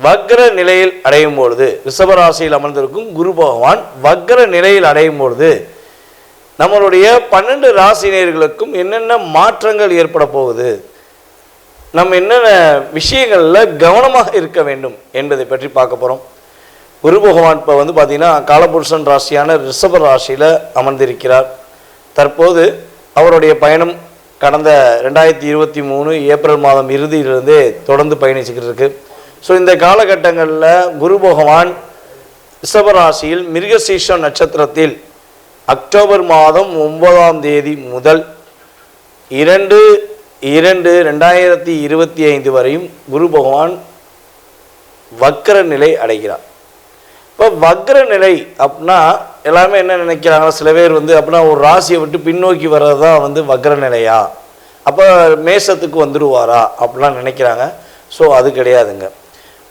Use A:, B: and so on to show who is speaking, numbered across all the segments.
A: வக்ர நிலையில் அடையும் பொழுது ரிஷபராசியில் அமர்ந்திருக்கும் குரு பகவான் வக்ர நிலையில் அடையும் பொழுது நம்மளுடைய பன்னெண்டு ராசினியர்களுக்கும் என்னென்ன மாற்றங்கள் ஏற்பட போகுது நம்ம என்னென்ன விஷயங்களில் கவனமாக இருக்க வேண்டும் என்பதை பற்றி பார்க்க போகிறோம் குரு பகவான் இப்போ வந்து பார்த்திங்கன்னா காலபுருஷன் ராசியான ரிஷப ராசியில் அமர்ந்திருக்கிறார். தற்போது அவருடைய பயணம் கடந்த ரெண்டாயிரத்தி இருபத்தி மூணு ஏப்ரல் மாதம் இறுதியிலிருந்தே தொடர்ந்து பயணிச்சுக்கிட்டு இருக்குது ஸோ இந்த காலகட்டங்களில் குரு பகவான் ரிஷபராசியில் மிருகசீஷ நட்சத்திரத்தில் அக்டோபர் மாதம் ஒன்பதாம் தேதி முதல் இரண்டு இரண்டு ரெண்டாயிரத்தி இருபத்தி ஐந்து வரையும் குரு பகவான் வக்கர நிலை அடைகிறார். இப்போ வக்ர நிலை அப்படின்னா எல்லாமே என்ன நினைக்கிறாங்க? சில பேர் வந்து அப்படின்னா ஒரு ராசியை விட்டு பின்னோக்கி வர்றது தான் வந்து வக்ர நிலையா? அப்போ மேசத்துக்கு வந்துடுவாரா அப்படிலாம் நினைக்கிறாங்க. ஸோ அது கிடையாதுங்க.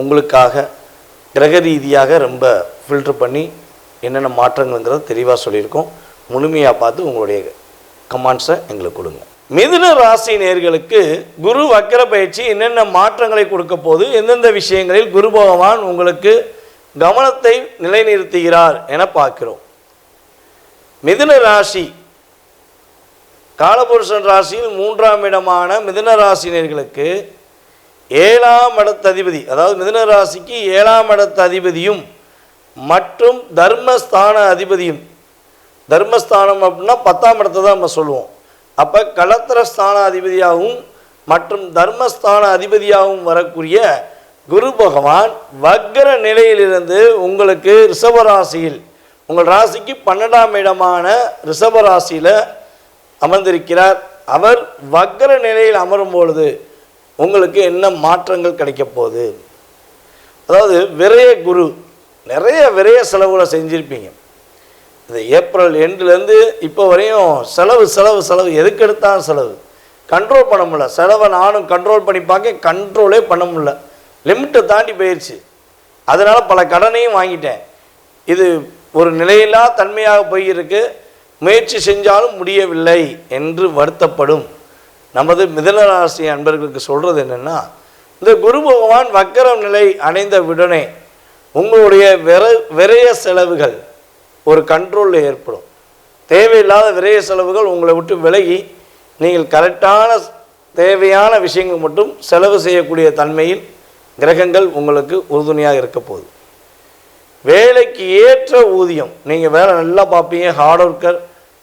A: உங்களுக்காக கிரக ரீதியாக ரொம்ப ஃபில்ட்ரு பண்ணி என்னென்ன மாற்றங்கள்ங்கிறத தெளிவாக சொல்லியிருக்கோம். முழுமையாக பார்த்து உங்களுடைய கமாண்ட்ஸை எங்களுக்கு கொடுங்க. மிதுன ராசி நேர்களுக்கு குரு வக்கர பயிற்சி என்னென்ன மாற்றங்களை கொடுக்க போது எந்தெந்த விஷயங்களில் குரு பகவான் உங்களுக்கு கவனத்தை நிலைநிறுத்துகிறார் என பார்க்கிறோம். மிதுன ராசி காலபுருஷன் ராசியில் மூன்றாம் இடமான மிதுன ராசினியர்களுக்கு ஏழாம் இடத்து அதிபதி அதாவது மிதுன ராசிக்கு ஏழாம் இடத்து அதிபதியும் மற்றும் தர்மஸ்தான அதிபதியும். தர்மஸ்தானம் அப்படின்னா பத்தாம் இடத்தை தான் நம்ம சொல்லுவோம். அப்போ களத்திர ஸ்தான அதிபதியாகவும் மற்றும் தர்மஸ்தான அதிபதியாகவும் வரக்கூடிய குரு பகவான் வக்ர நிலையிலிருந்து உங்களுக்கு ரிஷபராசியில் உங்கள் ராசிக்கு பன்னெண்டாம் இடமான ரிஷபராசியில் அமர்ந்திருக்கிறார். அவர் வக்ர நிலையில் அமரும் பொழுது உங்களுக்கு என்ன மாற்றங்கள் கிடைக்க போகுது? அதாவது விரைய குரு நிறைய விரைய செலவுகளை செஞ்சுருப்பீங்க. இந்த ஏப்ரல் எண்டுலேருந்து இப்போ வரையும் செலவு செலவு செலவு எதுக்கு எடுத்தாலும் செலவு. கண்ட்ரோல் பண்ண முடியல. செலவை நானும் கண்ட்ரோல் பண்ணி பார்க்க கண்ட்ரோலே பண்ண முடியல. லிமிட்டை தாண்டி போயிடுச்சு அதனால் பல கடனையும் வாங்கிட்டேன். இது ஒரு நிலையில்லா தன்மையாக போயிருக்கு. முயற்சி செஞ்சாலும் முடியவில்லை என்று வருத்தப்படும். நமது மிதனராசி அன்பர்களுக்கு சொல்கிறது என்னென்னா இந்த குரு பகவான் வக்கரம் நிலை அணைந்த உடனே உங்களுடைய விர விரய செலவுகள் ஒரு கண்ட்ரோலில் ஏற்படும். தேவையில்லாத விரய செலவுகள் உங்களை விட்டு விலகி நீங்கள் கரெக்டான தேவையான விஷயங்கள் மட்டும் செலவு செய்யக்கூடிய தன்மையில் கிரகங்கள் உங்களுக்கு உறுதுணையாக இருக்க போகுது. வேலைக்கு ஏற்ற ஊதியம் நீங்கள் வேலை நல்லா பார்ப்பீங்க ஹார்ட் ஒர்க்கர்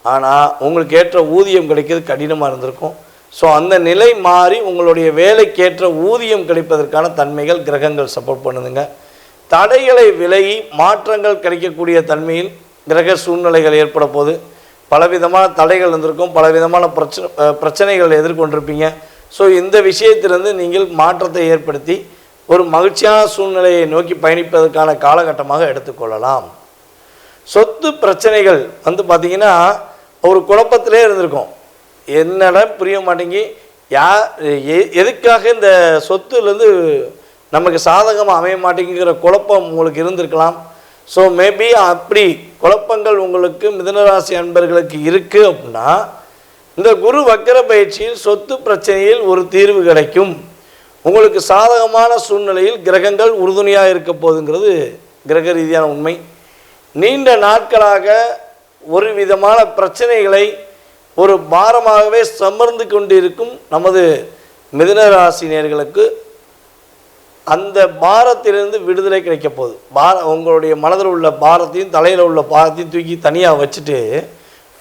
A: ஆனால் உங்களுக்கு ஏற்ற ஊதியம் கிடைக்கிறது கடினமாக இருந்திருக்கும். ஸோ அந்த நிலை மாறி உங்களுடைய வேலைக்கேற்ற ஊதியம் கிடைப்பதற்கான தன்மைகள் கிரகங்கள் சப்போர்ட் பண்ணுதுங்க. தடைகளை விலகி மாற்றங்கள் கிடைக்கக்கூடிய தன்மையில் கிரக சூழ்நிலைகள் ஏற்பட போது பலவிதமான தடைகள் இருந்திருக்கும் பலவிதமான பிரச்சனை பிரச்சனைகள் எதிர்கொண்டிருப்பீங்க. ஸோ இந்த விஷயத்திலிருந்து நீங்கள் மாற்றத்தை ஏற்படுத்தி ஒரு மகிழ்ச்சியான சூழ்நிலையை நோக்கி பயணிப்பதற்கான காலகட்டமாக எடுத்துக்கொள்ளலாம். சொத்து பிரச்சனைகள் வந்து பார்த்திங்கன்னா ஒரு குழப்பத்திலே இருந்திருக்கும். என்னடா புரிய மாட்டேங்கி யா எ- எதுக்காக இந்த சொத்துலேருந்து நமக்கு சாதகமாக அமைய மாட்டேங்கிற குழப்பம் உங்களுக்கு இருந்திருக்கலாம். ஸோ மேபி அப்படி குழப்பங்கள் உங்களுக்கு மிதனராசி அன்பர்களுக்கு இருக்குது அப்படின்னா இந்த குரு வக்கர பயிற்சியில் சொத்து பிரச்சனையில் ஒரு தீர்வு கிடைக்கும். உங்களுக்கு சாதகமான சூழ்நிலையில் கிரகங்கள் உறுதுணையாக இருக்க போகுதுங்கிறது கிரக ரீதியான உண்மை. நீண்ட நாட்களாக ஒரு விதமான பிரச்சனைகளை ஒரு பாரமாகவே சமர்ந்து கொண்டிருக்கும் நமது மிதனராசினியர்களுக்கு அந்த பாரத்திலிருந்து விடுதலை கிடைக்க போகுது. பார உங்களுடைய மனதில் உள்ள பாரத்தையும் தலையில் உள்ள பாரத்தையும் தூக்கி தனியாக வச்சுட்டு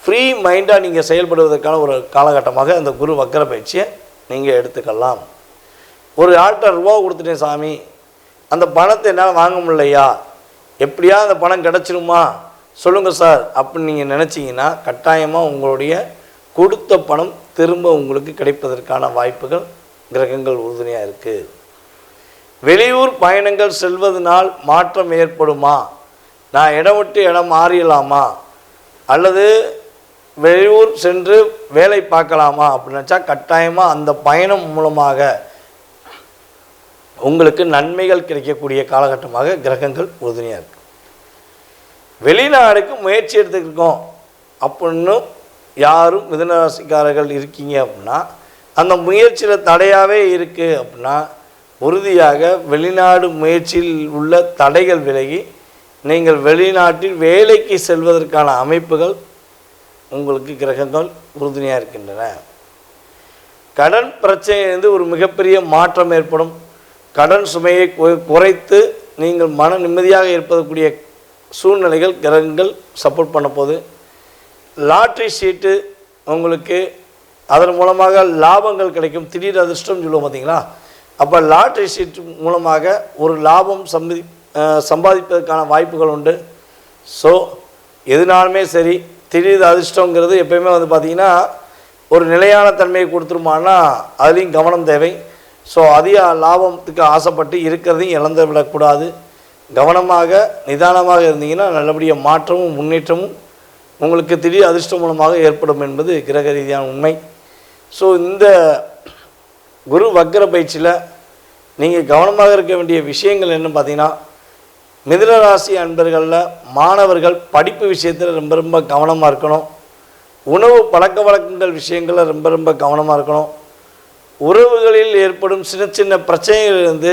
A: ஃப்ரீ மைண்டாக நீங்கள் செயல்படுவதற்கான ஒரு காலகட்டமாக அந்த குரு வக்கர பயிற்சியை நீங்கள் எடுத்துக்கலாம். ஒரு ஆள்கிட்ட ரூபா கொடுத்துட்டேன் சாமி. அந்த பணத்தை என்னால் வாங்க முடியலையா? எப்படியா அந்த பணம் கிடச்சிருமா? சொல்லுங்கள் சார் அப்படின்னு நீங்கள் நினச்சிங்கன்னா கட்டாயமாக உங்களுடைய கொடுத்த பணம் திரும்ப உங்களுக்கு கிடைப்பதற்கான வாய்ப்புகள் கிரகங்கள் உறுதுணையாக இருக்குது வெளியூர் பயணங்கள் செல்வதனால் மாற்றம் ஏற்படுமா? நான் இடம் விட்டு இடம் மாறிடலாமா? அல்லது வெளியூர் சென்று வேலை பார்க்கலாமா? அப்படின்னு நினச்சா கட்டாயமாக அந்த பயணம் மூலமாக உங்களுக்கு நன்மைகள் கிடைக்கக்கூடிய காலகட்டமாக கிரகங்கள் உறுதுணையாக இருக்குது வெளிநாடுக்கு முயற்சி எடுத்துக்கிருக்கோம் அப்படின்னு யாரும் மிதனராசிக்காரர்கள் இருக்கீங்க அப்படின்னா அந்த முயற்சியில் தடையாகவே இருக்குது அப்படின்னா உறுதியாக வெளிநாடு முயற்சியில் உள்ள தடைகள் விலகி நீங்கள் வெளிநாட்டில் வேலைக்கு செல்வதற்கான அமைப்புகள் உங்களுக்கு கிரகங்கள் உறுதுணையாக இருக்கின்றன. கடன் பிரச்சனையிலிருந்து ஒரு மிகப்பெரிய மாற்றம் ஏற்படும். கடன் சுமையை குறைத்து நீங்கள் மன நிம்மதியாக இருப்பதற்குரிய சூழ்நிலைகள் கிரகங்கள் சப்போர்ட் பண்ண போது லாட்ரி சீட்டு உங்களுக்கு அதன் மூலமாக லாபங்கள் கிடைக்கும். திடீர் அதிர்ஷ்டம் சொல்லுவோம் பார்த்தீங்களா அப்போ லாட்ரி சீட்டு மூலமாக ஒரு லாபம் சம்பி சம்பாதிப்பதற்கான வாய்ப்புகள் உண்டு. ஸோ எதுனாலுமே சரி திடீர் அதிர்ஷ்டங்கிறது எப்பயுமே வந்து பார்த்திங்கன்னா ஒரு நிலையான தன்மையை கொடுத்துருமானா அதுலேயும் கவனம் தேவை. ஸோ அதிக லாபத்துக்கு ஆசைப்பட்டு இருக்கிறதையும் இழந்து விடக்கூடாது கவனமாக நிதானமாக இருந்தீங்கன்னா நல்லபடியாக மாற்றமும் முன்னேற்றமும் உங்களுக்கு திடீர் அதிர்ஷ்டம் மூலமாக ஏற்படும் என்பது கிரக ரீதியான உண்மை. ஸோ இந்த குரு வக்கர பயிற்சியில் நீங்கள் கவனமாக இருக்க வேண்டிய விஷயங்கள் என்ன பார்த்தீங்கன்னா மிதுனராசி அன்பர்களில் மாணவர்கள் படிப்பு விஷயத்தில் ரொம்ப ரொம்ப கவனமாக இருக்கணும். உணவு பழக்க வழக்கங்கள் விஷயங்களில் ரொம்ப ரொம்ப கவனமாக இருக்கணும். உறவுகளில் ஏற்படும் சின்ன சின்ன பிரச்சனைகளிலிருந்து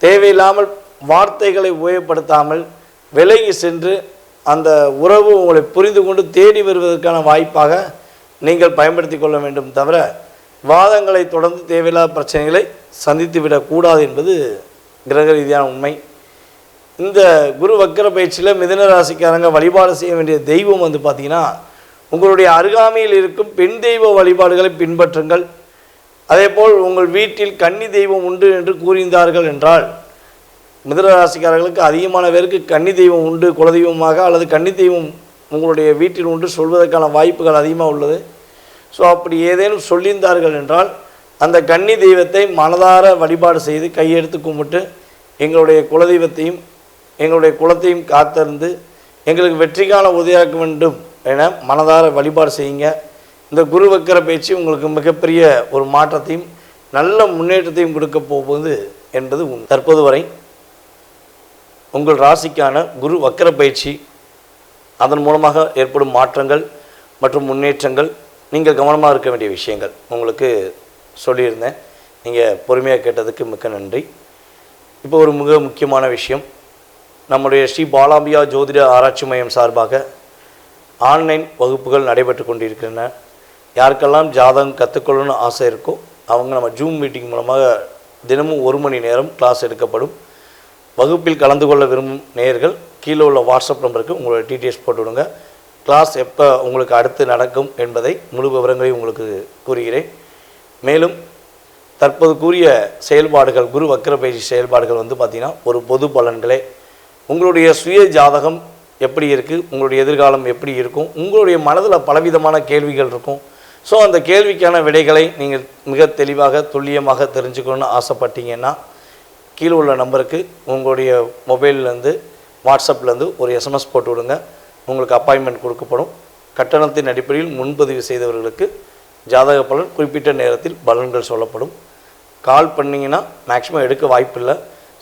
A: தேவையில்லாமல் வார்த்தைகளை உபயோகப்படுத்தாமல் விலகி சென்று அந்த உறவு உங்களை புரிந்து கொண்டு தேடி வருவதற்கான வாய்ப்பாக நீங்கள் பயன்படுத்தி கொள்ள வேண்டும் தவிர வாதங்களை தொடர்ந்து தேவையில்லாத பிரச்சனைகளை சந்தித்து விடக்கூடாது என்பது கிரக ரீதியான உண்மை. இந்த குரு வக்கர பயிற்சியில் மிதன ராசிக்காரங்க வழிபாடு செய்ய வேண்டிய தெய்வம் வந்து பார்த்திங்கன்னா உங்களுடைய அருகாமையில் இருக்கும் பெண் தெய்வ வழிபாடுகளை பின்பற்றுங்கள். அதேபோல் உங்கள் வீட்டில் கன்னி தெய்வம் உண்டு என்று கூறியிருந்தார்கள் என்றால் மிதனராசிக்காரர்களுக்கு அதிகமான பேருக்கு கன்னி தெய்வம் உண்டு குலதெய்வமாக அல்லது கன்னி தெய்வம் உங்களுடைய வீட்டில் உண்டு சொல்வதற்கான வாய்ப்புகள் அதிகமாக உள்ளது. ஸோ அப்படி ஏதேனும் சொல்லியிருந்தார்கள் என்றால் அந்த கன்னி தெய்வத்தை மனதார வழிபாடு செய்து கையெடுத்து கும்பிட்டு எங்களுடைய குலதெய்வத்தையும் எங்களுடைய குலத்தையும் காத்திருந்து எங்களுக்கு வெற்றிக்கான உதவியாக்க வேண்டும் என மனதார வழிபாடு செய்யுங்க. இந்த குரு வக்கர பேச்சு உங்களுக்கு மிகப்பெரிய ஒரு மாற்றத்தையும் நல்ல முன்னேற்றத்தையும் கொடுக்க போகுது என்பது தற்போது வரை உங்கள் ராசிக்கான குரு வக்கர பயிற்சி அதன் மூலமாக ஏற்படும் மாற்றங்கள் மற்றும் முன்னேற்றங்கள் நீங்கள் கவனமாக இருக்க வேண்டிய விஷயங்கள். உங்களுக்கு சொல்லியிருந்தேன். நீங்கள் பொறுமையாக கேட்டதுக்கு மிக்க நன்றி. இப்போ ஒரு மிக முக்கியமான விஷயம். நம்முடைய ஸ்ரீ பாலாம்பியா ஜோதிட ஆராய்ச்சி மையம் சார்பாக ஆன்லைன் வகுப்புகள் நடைபெற்று கொண்டிருக்கின்றன. யாருக்கெல்லாம் ஜாதகம் கற்றுக்கொள்ளணும்னு ஆசை இருக்கோ அவங்க நம்ம ஜூம் மீட்டிங் மூலமாக தினமும் ஒரு மணி நேரம் கிளாஸ் எடுக்கப்படும். வகுப்பில் கலந்து கொள்ள விரும்பும் நேயர்கள் கீழே உள்ள வாட்ஸ்அப் நம்பருக்கு உங்களோட டீட்டெயில்ஸ் போட்டு விடுங்க கிளாஸ் எப்போ உங்களுக்கு அடுத்து நடக்கும் என்பதை முழு விவரங்களையும் உங்களுக்கு கூறுகிறேன். மேலும் தற்போது கூறிய செயல்பாடுகள் குரு வக்கர பயிற்சி செயல்பாடுகள் வந்து பார்த்திங்கன்னா ஒரு பொது பலன்களே. உங்களுடைய சுய ஜாதகம் எப்படி இருக்குது உங்களுடைய எதிர்காலம் எப்படி இருக்கும்? உங்களுடைய மனதில் பலவிதமான கேள்விகள் இருக்கும். ஸோ அந்த கேள்விக்கான விடைகளை நீங்கள் மிக தெளிவாக துல்லியமாக தெரிஞ்சுக்கணும்னு ஆசைப்பட்டீங்கன்னா கீழே உள்ள நம்பருக்கு உங்களுடைய மொபைல்லேருந்து வாட்ஸ்அப்லேருந்து ஒரு எஸ்எம்எஸ் போட்டு விடுங்க. உங்களுக்கு அப்பாயின்மெண்ட் கொடுக்கப்படும். கட்டணத்தின் அடிப்படையில் முன்பதிவு செய்தவர்களுக்கு ஜாதக பலன் குறிப்பிட்ட நேரத்தில் பலன்கள் சொல்லப்படும். கால் பண்ணிங்கன்னா மேக்ஸிமம் எடுக்க வாய்ப்பில்லை.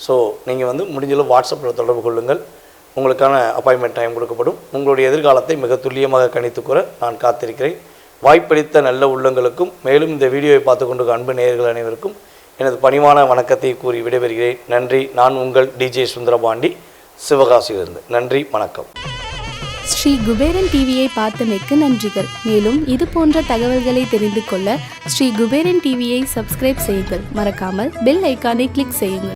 A: ஸோ நீங்கள் வந்து முடிஞ்சளவு வாட்ஸ்அப்பில் தொடர்பு கொள்ளுங்கள். உங்களுக்கான அப்பாயின்மெண்ட் டைம் கொடுக்கப்படும். உங்களுடைய எதிர்காலத்தை மிக துல்லியமாக கணித்து கூற நான் காத்திருக்கிறேன். வாய்ப்பளித்த நல்ல உள்ளங்களுக்கும் மேலும் இந்த வீடியோவை பார்த்து கொண்டு அன்பு நேயர்கள் அனைவருக்கும் எனது பணிவான வணக்கத்தை கூறி விடைபெறுகிறேன். நன்றி. நான் உங்கள் டிஜே சுந்தரபாண்டி. சிவகாசியிலிருந்து. நன்றி. வணக்கம்.
B: ஸ்ரீ குபேரன் டிவியை பார்த்தமைக்கு நன்றிகள். மேலும் இது போன்ற தகவல்களை தெரிந்து கொள்ள ஸ்ரீ குபேரன் டிவியை சப்ஸ்கிரைப் செய்யுங்கள். மறக்காமல் பெல் ஐக்கானை கிளிக் செய்யுங்கள்.